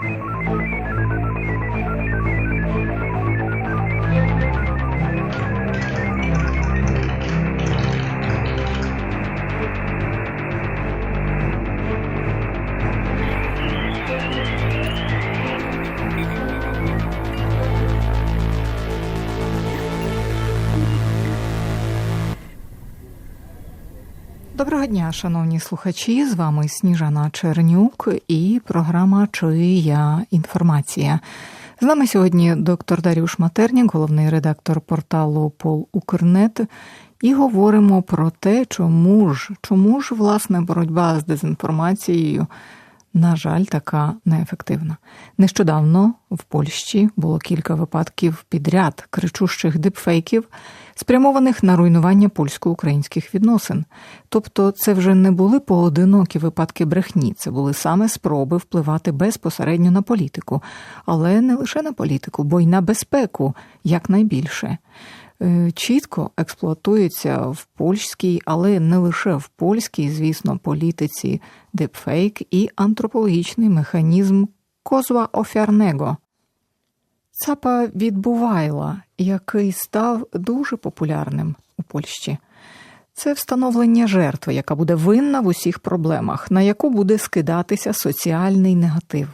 Thank you. Дня, шановні слухачі. З вами Сніжана Чернюк і програма Чия інформація. З нами сьогодні доктор Дарюш Матернік, головний редактор порталу Пол Укрнет. І говоримо про те, чому ж чому ж власне боротьба з дезінформацією, на жаль, така неефективна. Нещодавно в Польщі було кілька випадків підряд кричущих дипфейків, спрямованих на руйнування польсько-українських відносин. Тобто, це вже не були поодинокі випадки брехні, це були саме спроби впливати безпосередньо на політику, але не лише на політику, бо й на безпеку якнайбільше. Е, чітко експлуатується в польській, але не лише в польській, звісно, політиці депфейк і антропологічний механізм козла офярнего. Цапа відбувайла, який став дуже популярним у Польщі. Це встановлення жертви, яка буде винна в усіх проблемах, на яку буде скидатися соціальний негатив.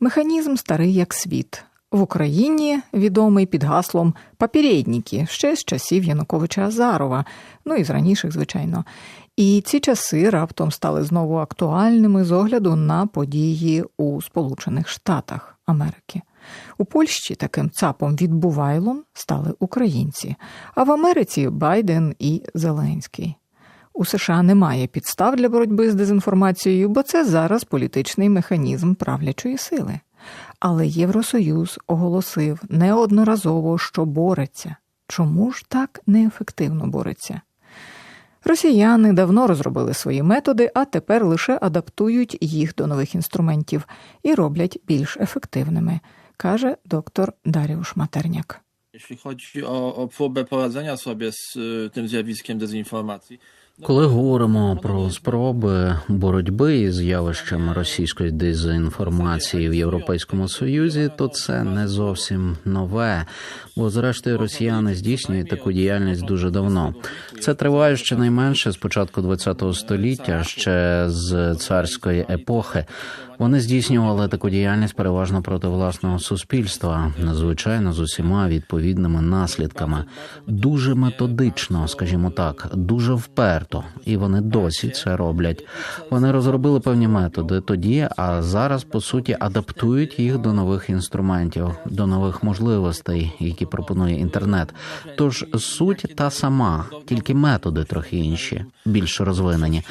Механізм старий як світ. В Україні відомий під гаслом «папірєдніки» ще з часів Януковича Азарова, ну і з раніших, звичайно. І ці часи раптом стали знову актуальними з огляду на події у Сполучених Штатах Америки. У Польщі таким цапом відбувайлом стали українці, а в Америці Байден і Зеленський. У США немає підстав для боротьби з дезінформацією, бо це зараз політичний механізм правлячої сили. Але Євросоюз оголосив неодноразово, що бореться. Чому ж так неефективно бореться? Росіяни давно розробили свої методи, а тепер лише адаптують їх до нових інструментів і роблять більш ефективними, каже доктор Даріуш Матерняк. Jeśli chodzi o, o próbę poradzenia sobie z y, tym zjawiskiem Коли говоримо про спроби боротьби із явищем російської дезінформації в Європейському Союзі, то це не зовсім нове, бо зрештою росіяни здійснюють таку діяльність дуже давно. Це триває щонайменше з початку ХХ століття, ще з царської епохи. Вони здійснювали таку діяльність переважно проти власного суспільства, надзвичайно з усіма відповідними наслідками, дуже методично, скажімо так, дуже вперто, і вони досі це роблять. Вони розробили певні методи тоді, а зараз по суті адаптують їх до нових інструментів, до нових можливостей, які пропонує інтернет. Тож суть та сама, тільки методи трохи інші, більш розвинені.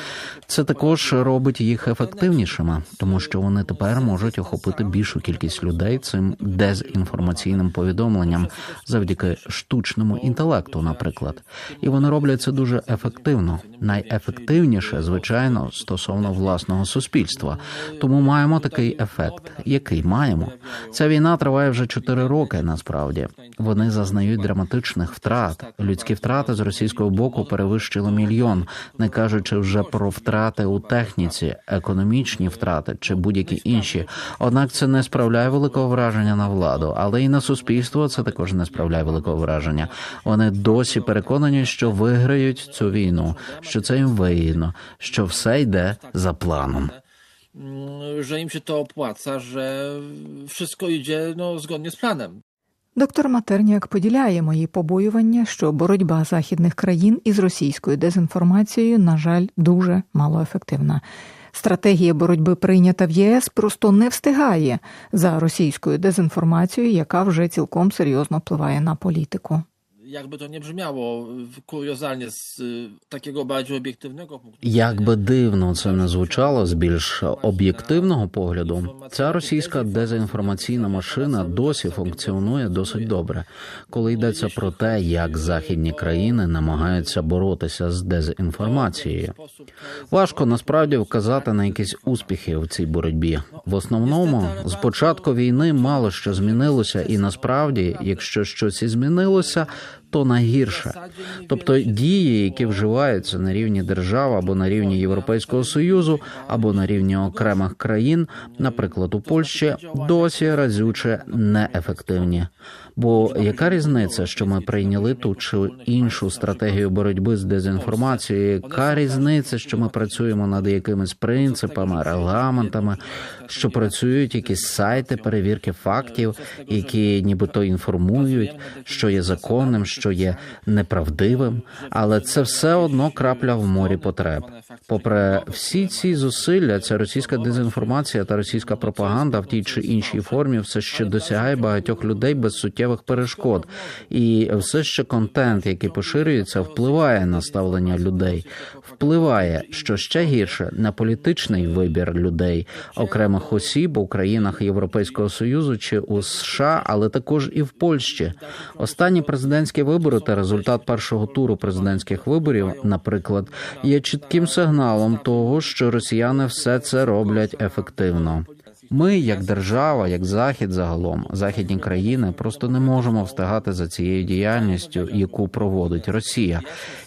Це також робить їх ефективнішими, тому що вони тепер можуть охопити більшу кількість людей цим дезінформаційним повідомленням завдяки штучному інтелекту, наприклад, і вони роблять це дуже ефективно, найефективніше, звичайно, стосовно власного суспільства. Тому маємо такий ефект, який маємо. Ця війна триває вже чотири роки. Насправді вони зазнають драматичних втрат. Людські втрати з російського боку перевищили мільйон, не кажучи вже про втрати у техніці, економічні втрати чи будь-які інші. Однак це не справляє великого враження на владу, але і на суспільство це також не справляє великого враження. Вони досі переконані, що виграють цю війну, що це їм вигідно, що все йде за планом. że im się to opłaca, że wszystko idzie no, zgodnie z planem. Доктор Матерняк поділяє мої побоювання, що боротьба західних країн із російською дезінформацією, на жаль, дуже малоефективна. Стратегія боротьби прийнята в єС просто не встигає за російською дезінформацією, яка вже цілком серйозно впливає на політику. Jakby to nie brzmiało kuriozalnie z takiego bardziej obiektywnego punktu Як би дивно це не звучало з більш об'єктивного погляду, ця російська дезінформаційна машина досі функціонує досить добре, коли йдеться про те, як західні країни намагаються боротися з дезінформацією. Важко насправді вказати на якісь успіхи в цій боротьбі. В основному, з початку війни мало що змінилося, і насправді, якщо щось і змінилося, то на гірше. Тобто дії, які вживаються на рівні держав або на рівні Європейського союзу, або на рівні окремих країн, наприклад, у Польщі, досі разюче неефективні. Бо яка різниця, що ми прийняли ту чи іншу стратегію боротьби з дезінформацією? Яка різниця, що ми працюємо над якимись принципами, регламентами, що працюють якісь сайти перевірки фактів, які нібито інформують, що є законним, що є неправдивим, але це все одно крапля в морі потреб. Попри всі ці зусилля, ця російська дезінформація та російська пропаганда в тій чи іншій формі все ще досягає багатьох людей без суттєвих перешкод, і все ще контент, який поширюється, впливає на ставлення людей, впливає, що ще гірше на політичний вибір людей, окремих осіб у країнах Європейського союзу чи у США, але також і в Польщі. Останні президентські вибори та результат першого туру президентських виборів, наприклад, є чітким сигналом того, що росіяни все це роблять ефективно. Ми, як держава, як захід, загалом, західні країни, просто не можемо встигати за цією діяльністю, яку проводить Росія,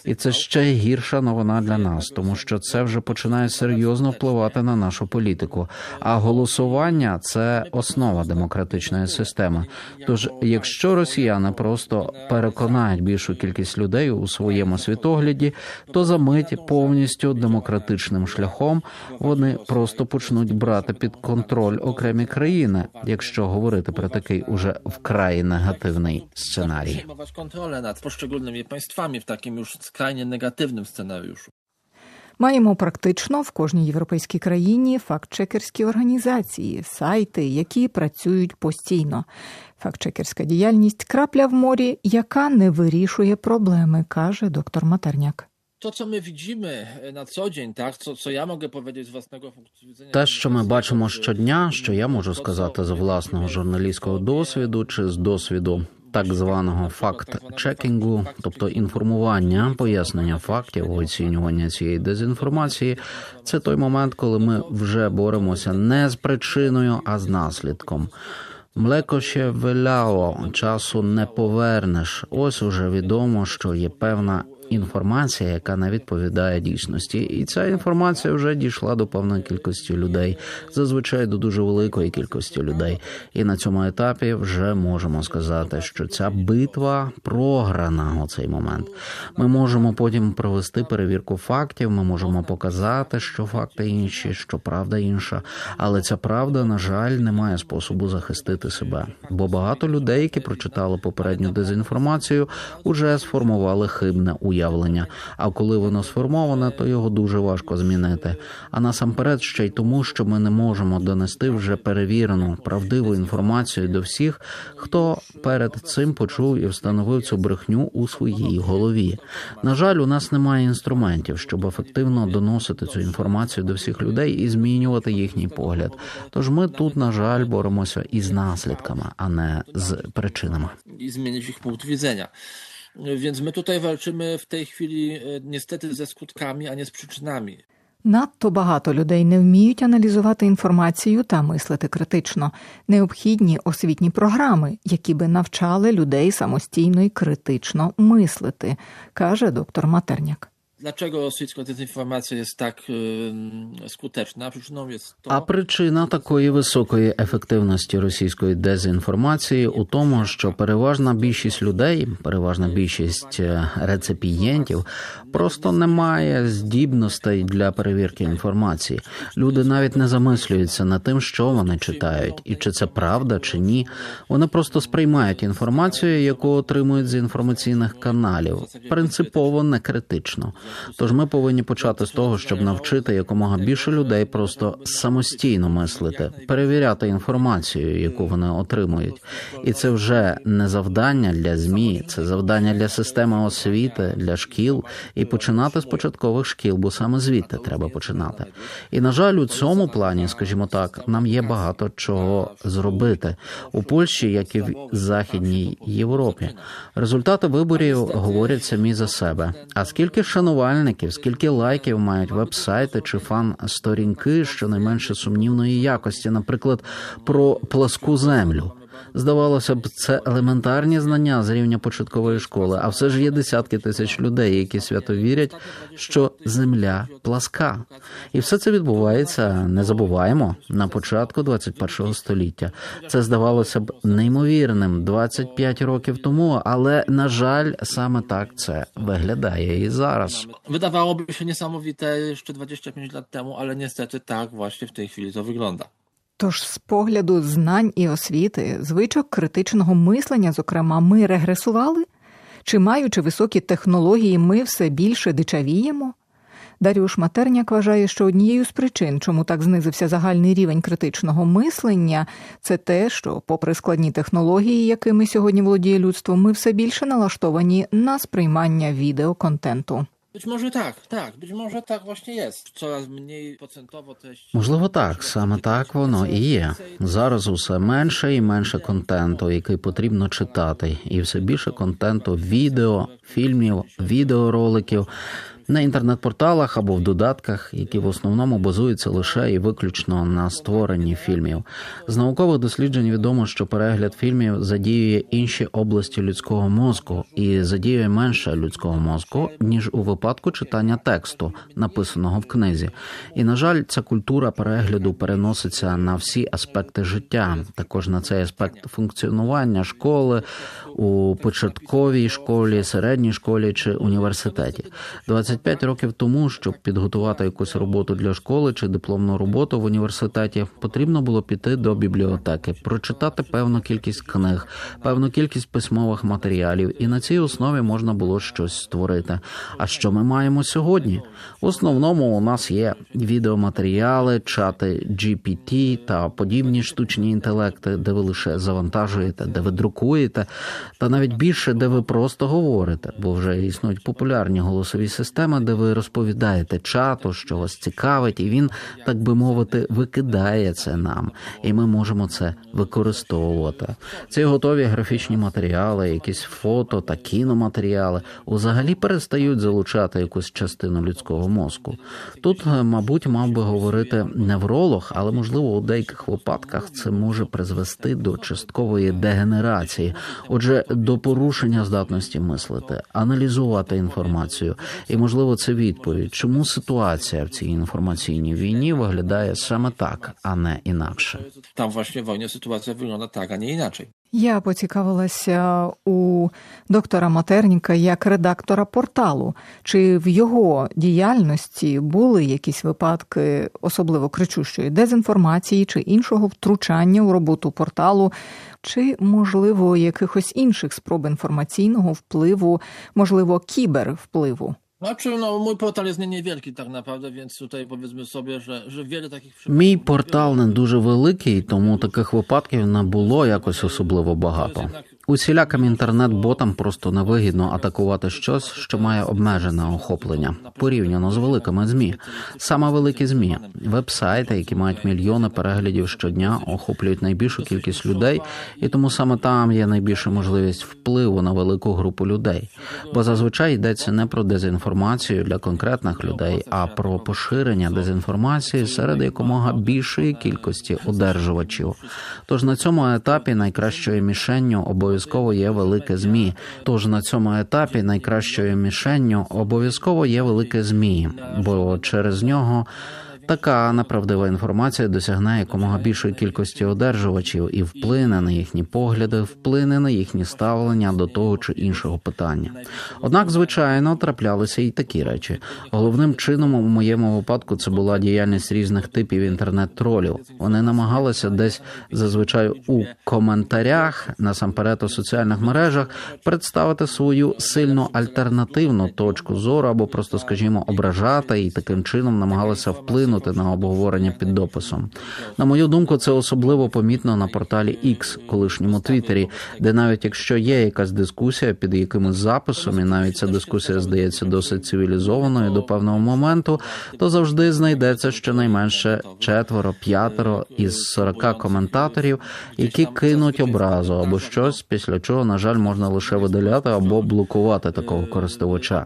і це ще гірша новина для нас, тому що це вже починає серйозно впливати на нашу політику. А голосування це основа демократичної системи. Тож, якщо росіяни просто переконають більшу кількість людей у своєму світогляді, то за мить повністю демократичним шляхом вони просто почнуть брати під контроль окремі країни, якщо говорити про такий уже вкрай негативний сценарій. Kontrolę nad poszczególnymi państwami w takim już skrajnie negatywnym scenariuszu. Маємо практично в кожній європейській країні фактчекерські організації, сайти, які працюють постійно. Фактчекерська діяльність крапля в морі, яка не вирішує проблеми, каже доктор Матерняк. Co dzień, tak, co, co ja mogę powiedzieć z własnego punktu. Те, що ми бачимо щодня, що я можу сказати з власного журналістського досвіду чи з досвіду так званого факт-чекінгу, тобто інформування, пояснення фактів, оцінювання цієї дезінформації, це той момент, коли ми вже боремося не з причиною, а з наслідком. Млеко ще виляло, часу не повернеш. Ось уже відомо, що є певна інформація, яка не відповідає дійсності, і ця інформація вже дійшла до певної кількості людей, зазвичай до дуже великої кількості людей. І на цьому етапі вже можемо сказати, що ця битва програна у цей момент. Ми можемо потім провести перевірку фактів. Ми можемо показати, що факти інші, що правда інша, але ця правда, на жаль, не має способу захистити себе. Бо багато людей, які прочитали попередню дезінформацію, уже сформували хибне уявлення. А коли воно сформоване, то його дуже важко змінити. А насамперед ще й тому, що ми не можемо донести вже перевірену правдиву інформацію до всіх, хто перед цим почув і встановив цю брехню у своїй голові. На жаль, у нас немає інструментів, щоб ефективно доносити цю інформацію до всіх людей і змінювати їхній погляд. Тож ми тут, на жаль, боремося із наслідками, а не з причинами. zmienić ich punkt widzenia. Więc my tutaj walczymy w tej chwili e, niestety ze skutkami, a nie z przyczynami. Надто багато людей не вміють аналізувати інформацію та мислити критично. Необхідні освітні програми, які би навчали людей самостійно і критично мислити, каже доктор Матерняк. Dlaczego rosyjska dezinformacja jest tak e, skuteczna? Przyczyną jest to, А причина такої високої ефективності російської дезінформації у тому, що переважна більшість людей, переважна більшість реципієнтів, просто не має здібностей для перевірки інформації. Люди навіть не замислюються над тим, що вони читають, і чи це правда чи ні. Вони просто сприймають інформацію, яку отримують з інформаційних каналів, принципово не критично. Тож ми повинні почати з того, щоб навчити якомога більше людей просто самостійно мислити, перевіряти інформацію, яку вони отримують. І це вже не завдання для змі, це завдання для системи освіти, для шкіл, і починати з початкових шкіл, бо саме звідти треба починати. І на жаль, у цьому плані, скажімо так, нам є багато чого зробити у Польщі, як і в Західній Європі. Результати виборів говорять самі за себе. А скільки шанувальників, скільки лайків мають веб-сайти чи фан-сторінки що найменше сумнівної якості, наприклад, про пласку землю. Здавалося б, це елементарні знання з рівня початкової школи, а все ж є десятки тисяч людей, які свято вірять, що земля пласка, і все це відбувається. Не забуваємо на початку 21 століття. Це здавалося б неймовірним 25 років тому, але на жаль, саме так це виглядає і зараз. Wydawałoby się niesamowite jeszcze 25 lat temu, ale niestety tak właśnie w tej chwili to wygląda. Тож, з погляду знань і освіти, звичок критичного мислення, зокрема, ми регресували? Чи маючи високі технології, ми все більше дичавіємо? Даріуш Матерняк вважає, що однією з причин, чому так знизився загальний рівень критичного мислення, це те, що, попри складні технології, якими сьогодні володіє людство, ми все більше налаштовані на сприймання відеоконтенту. Być może tak, tak, być może tak właśnie jest. Coraz mniej procentowo treści. Можливо, так саме так воно і є. Зараз усе менше і менше контенту, який потрібно читати, і все більше контенту відео, фільмів, відеороликів на інтернет-порталах або в додатках, які в основному базуються лише і виключно на створенні фільмів. З наукових досліджень відомо, що перегляд фільмів задіює інші області людського мозку і задіює менше людського мозку ніж у випадку читання тексту, написаного в книзі. І на жаль, ця культура перегляду переноситься на всі аспекти життя, також на цей аспект функціонування школи у початковій школі, середній школі чи університеті. 25 років тому, щоб підготувати якусь роботу для школи чи дипломну роботу в університеті, потрібно було піти до бібліотеки, прочитати певну кількість книг, певну кількість письмових матеріалів, і на цій основі можна було щось створити. А що ми маємо сьогодні? В основному у нас є відеоматеріали, чати GPT та подібні штучні інтелекти, де ви лише завантажуєте, де ви друкуєте, та навіть більше, де ви просто говорите, бо вже існують популярні голосові системи, де ви розповідаєте чату, що вас цікавить, і він, так би мовити, викидає це нам, і ми можемо це використовувати. Ці готові графічні матеріали, якісь фото та кіноматеріали взагалі перестають залучати якусь частину людського мозку. Тут, е, мабуть, мав би говорити невролог, але можливо у деяких випадках це може призвести до часткової дегенерації, отже, до порушення здатності мислити, аналізувати інформацію. І можливо, це відповідь, чому ситуація в цій інформаційній війні виглядає саме так, а не інакше. Tam właśnie w wojnie sytuacja wygląda tak, a nie inaczej. Я поцікавилася у доктора Матерніка як редактора порталу, чи в його діяльності були якісь випадки особливо кричущої дезінформації чи іншого втручання у роботу порталу, чи, можливо, якихось інших спроб інформаційного впливу, можливо, кібервпливу. Znaczy, no, mój portal jest nie niewielki tak naprawdę, więc tutaj powiedzmy sobie, że, że wiele takich przypadków... Мій портал не дуже великий, тому таких випадків не було якось особливо багато. Усіляким інтернет-ботам просто невигідно атакувати щось, що має обмежене охоплення порівняно з великими змі. Саме великі змі, веб-сайти, які мають мільйони переглядів щодня, охоплюють найбільшу кількість людей, і тому саме там є найбільша можливість впливу на велику групу людей. Бо зазвичай йдеться не про дезінформацію для конкретних людей, а про поширення дезінформації серед якомога більшої кількості одержувачів. Тож на цьому етапі найкращою мішенню обов'язково є велике змі. Тож на цьому етапі найкращою мішенню обов'язково є велике змі, бо через нього. Така неправдива інформація досягне якомога більшої кількості одержувачів і вплине на їхні погляди, вплине на їхні ставлення до того чи іншого питання. Однак, звичайно, траплялися і такі речі. Головним чином у моєму випадку це була діяльність різних типів інтернет-тролів. Вони намагалися десь зазвичай у коментарях, насамперед у соціальних мережах, представити свою сильно альтернативну точку зору або просто, скажімо, ображати і таким чином намагалися вплинути на обговорення під дописом. На мою думку, це особливо помітно на порталі X, колишньому Твіттері, де навіть якщо є якась дискусія під якимось записом, і навіть ця дискусія здається досить цивілізованою до певного моменту, то завжди знайдеться щонайменше четверо, п'ятеро із 40 коментаторів, які кинуть образу або щось, після чого, на жаль, можна лише видаляти або блокувати такого користувача.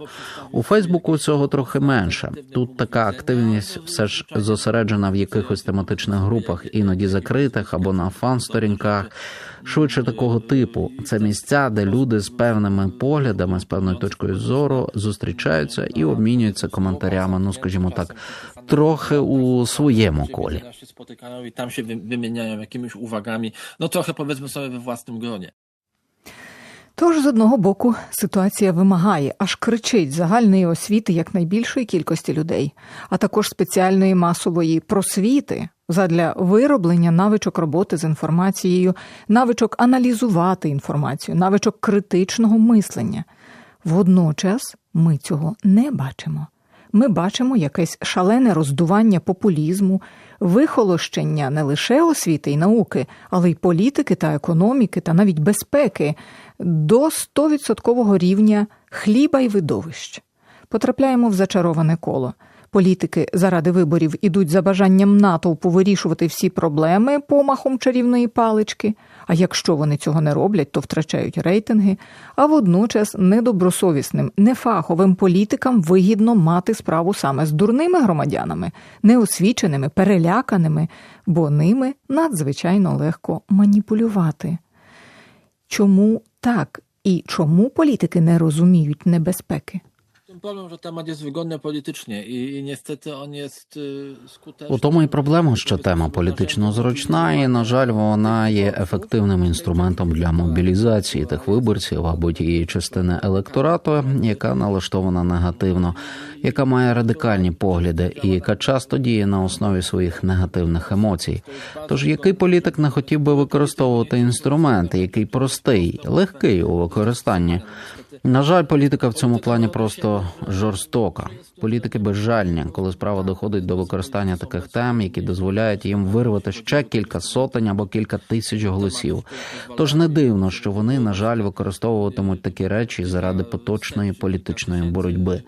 У Фейсбуку цього трохи менше. Тут така активність все ж зосереджена в якихось тематичних групах, іноді закритих або на фан-сторінках. Швидше такого типу це місця, де люди з певними поглядами, з певною точкою зору зустрічаються і обмінюються коментарями. Ну скажімо так, трохи у своєму колі. Ludzie się spotykają i tam się wy- wymieniają jakimiś uwagami, no trochę powiedzmy sobie we własnym gronie. Тож, з одного боку, ситуація вимагає, аж кричить загальної освіти якнайбільшої кількості людей, а також спеціальної масової просвіти задля вироблення навичок роботи з інформацією, навичок аналізувати інформацію, навичок критичного мислення. Водночас ми цього не бачимо. Ми бачимо якесь шалене роздування популізму, вихолощення не лише освіти і науки, але й політики та економіки, та навіть безпеки до 100% рівня хліба й видовищ. Потрапляємо в зачароване коло. Політики заради виборів ідуть за бажанням натовпу вирішувати всі проблеми помахом чарівної палички. А якщо вони цього не роблять, то втрачають рейтинги. А водночас недобросовісним, нефаховим політикам вигідно мати справу саме з дурними громадянами, неосвіченими, переляканими, бо ними надзвичайно легко маніпулювати. Czemu tak i czemu polityki nie rozumieją niebezpieki? Problem, że temat jest wygodny politycznie i, i niestety. У тому і проблема, що тема політично зручна, і на жаль, вона є ефективним інструментом для мобілізації тих виборців або тієї частини електорату, яка налаштована негативно, яка має радикальні погляди і яка часто діє на основі своїх негативних емоцій. Тож який політик не хотів би використовувати інструмент, який простий, легкий у використанні. На жаль, політика в цьому плані просто жорстока. Політики безжальні, коли справа доходить до використання таких тем, які дозволяють їм вирвати ще кілька сотень або кілька тисяч голосів. Тож не дивно, що вони, на жаль, використовуватимуть такі речі заради поточної політичної боротьби.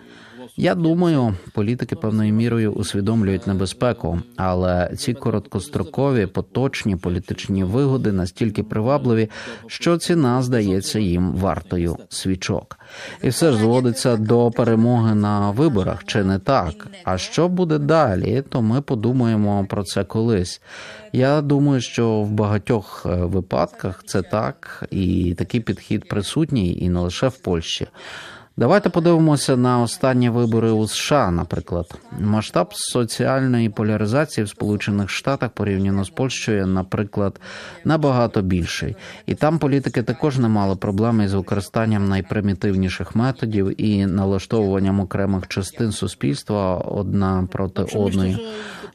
Я думаю, політики певною мірою усвідомлюють небезпеку, але ці короткострокові поточні політичні вигоди настільки привабливі, що ціна здається їм вартою свічок. І все ж зводиться до перемоги на виборах, чи не так? А що буде далі? То ми подумаємо про це колись. Я думаю, що в багатьох е, випадках це так, і такий підхід присутній, і не лише в Польщі. Давайте подивимося на останні вибори у США, наприклад. Масштаб соціальної поляризації в Сполучених Штатах порівняно з Польщею, наприклад, набагато більший. І там політики також не мали проблеми з використанням найпримітивніших методів і налаштовуванням окремих частин суспільства одна проти одної.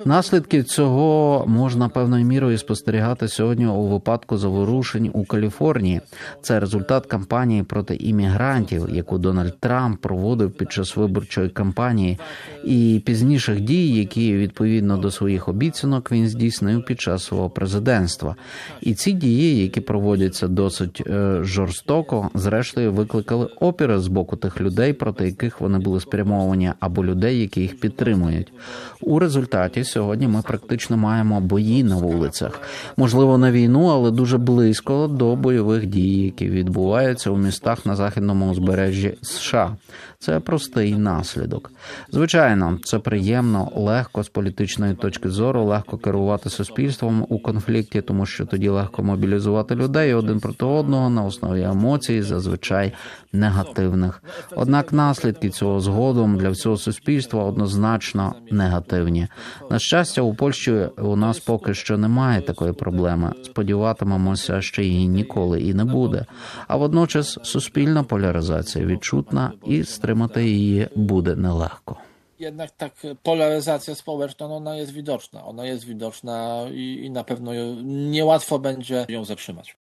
Наслідки цього можна певною мірою спостерігати сьогодні у випадку заворушень у Каліфорнії. Це результат кампанії проти іммігрантів, яку Дональд Трамп проводив під час виборчої кампанії, і пізніших дій, які відповідно до своїх обіцянок він здійснив під час свого президентства. І ці дії, які проводяться досить е, жорстоко, зрештою викликали опіри з боку тих людей, проти яких вони були спрямовані, або людей, які їх підтримують. У результаті сьогодні ми практично маємо бої на вулицях, можливо, не війну, але дуже близько до бойових дій, які відбуваються у містах на західному узбережжі США. Це простий наслідок. Звичайно, це приємно, легко з політичної точки зору, легко керувати суспільством у конфлікті, тому що тоді легко мобілізувати людей один проти одного на основі емоцій, зазвичай негативних. Однак наслідки цього згодом для всього суспільства однозначно негативні. На щастя, у Польщі у нас поки що немає такої проблеми. Сподіватимемося, що її ніколи і не буде. А водночас суспільна поляризація відчутна і стримати її буде нелегко. Jednak tak polaryzacja społeczna, no ona jest widoczna. Ona jest widoczna i, i na pewno niełatwo będzie ją zatrzymać.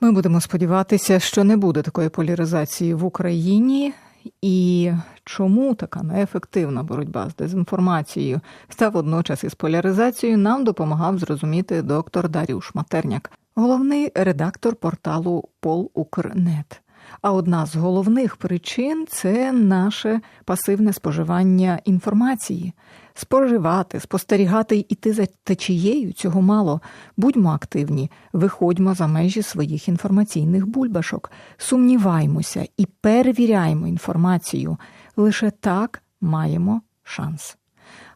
Ми будемо сподіватися, що не буде такої поляризації в Україні. І чому така неефективна боротьба з дезінформацією та водночас із поляризацією нам допомагав зрозуміти доктор Дарюш Матерняк, головний редактор порталу Полукрнет. А одна з головних причин це наше пасивне споживання інформації. Споживати, спостерігати й іти за течією цього мало. Будьмо активні, виходьмо за межі своїх інформаційних бульбашок, сумніваймося і перевіряймо інформацію. Лише так маємо шанс.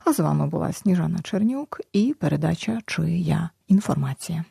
А з вами була Сніжана Чернюк і передача Чия інформація.